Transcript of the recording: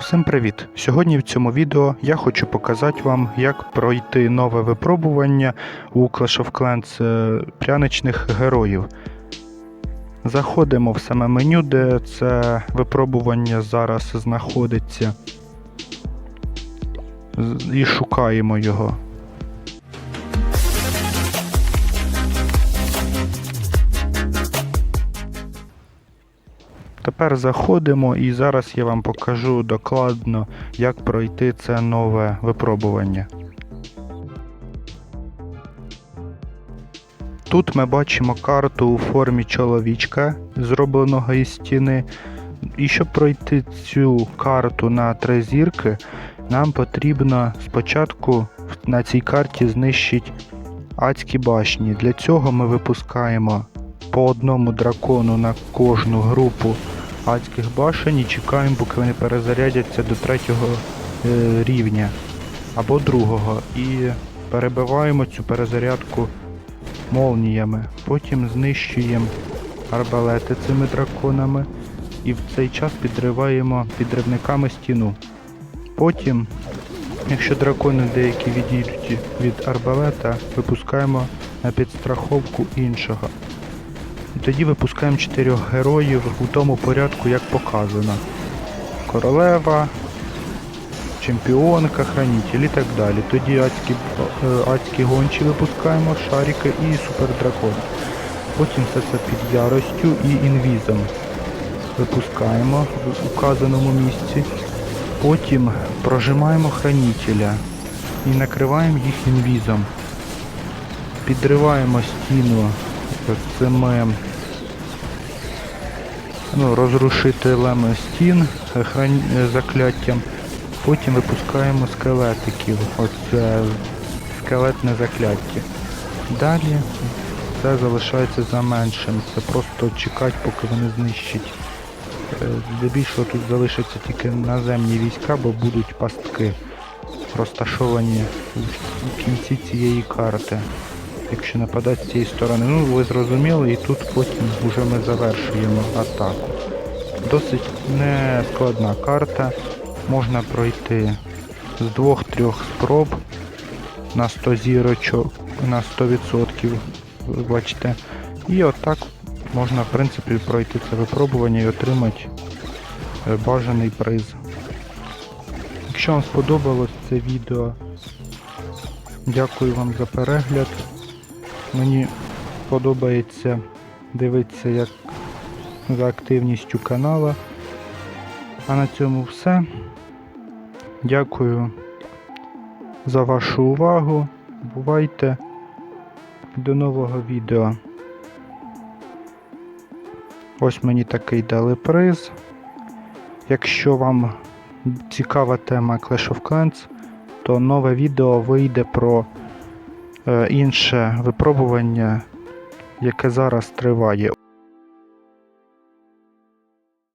Всім привіт! Сьогодні в цьому відео я хочу показати вам, як пройти нове випробування у Clash of Clans е, пряничних героїв. Заходимо в саме меню, де це випробування зараз знаходиться, і шукаємо його. Тепер заходимо і зараз я вам покажу докладно, як пройти це нове випробування. Тут ми бачимо карту у формі чоловічка, зробленого із стіни. І щоб пройти цю карту на три зірки, нам потрібно спочатку на цій карті знищити адські башні. Для цього ми випускаємо по одному дракону на кожну групу адських башень і чекаємо, поки вони перезарядяться до третього е, рівня або другого. І перебиваємо цю перезарядку молніями. Потім знищуємо арбалети цими драконами і в цей час підриваємо підривниками стіну. Потім, якщо дракони деякі відійдуть від арбалета, випускаємо на підстраховку іншого. І тоді випускаємо чотирьох героїв у тому порядку, як показано. Королева, чемпіонка, хранитель і так далі. Тоді адські, е, адські гончі випускаємо, шарики і супердракон. Потім все це під яростю і інвізом випускаємо в указаному місці. Потім прожимаємо хранителя і накриваємо їх інвізом. Підриваємо стіну цими ну, розрушителем стін е, закляттям. Потім випускаємо скелетиків. Оце скелетне закляття. Далі це залишається за меншим. Це просто чекати, поки вони знищать. Е, Здебільшого тут залишаться тільки наземні війська, бо будуть пастки розташовані в кінці цієї карти. Якщо нападати з цієї сторони. Ну, ви зрозуміли, і тут потім вже ми завершуємо атаку. Досить нескладна карта. Можна пройти з двох-трьох спроб на 100 зірочок, на 100%, ви бачите. І отак можна, в принципі, пройти це випробування і отримати е, бажаний приз. Якщо вам сподобалось це відео, дякую вам за перегляд. Мені подобається дивитися як за активністю канала. А на цьому все. Дякую за вашу увагу. Бувайте. До нового відео. Ось мені такий дали приз. Якщо вам цікава тема Clash of Clans, то нове відео вийде про інше випробування, яке зараз триває.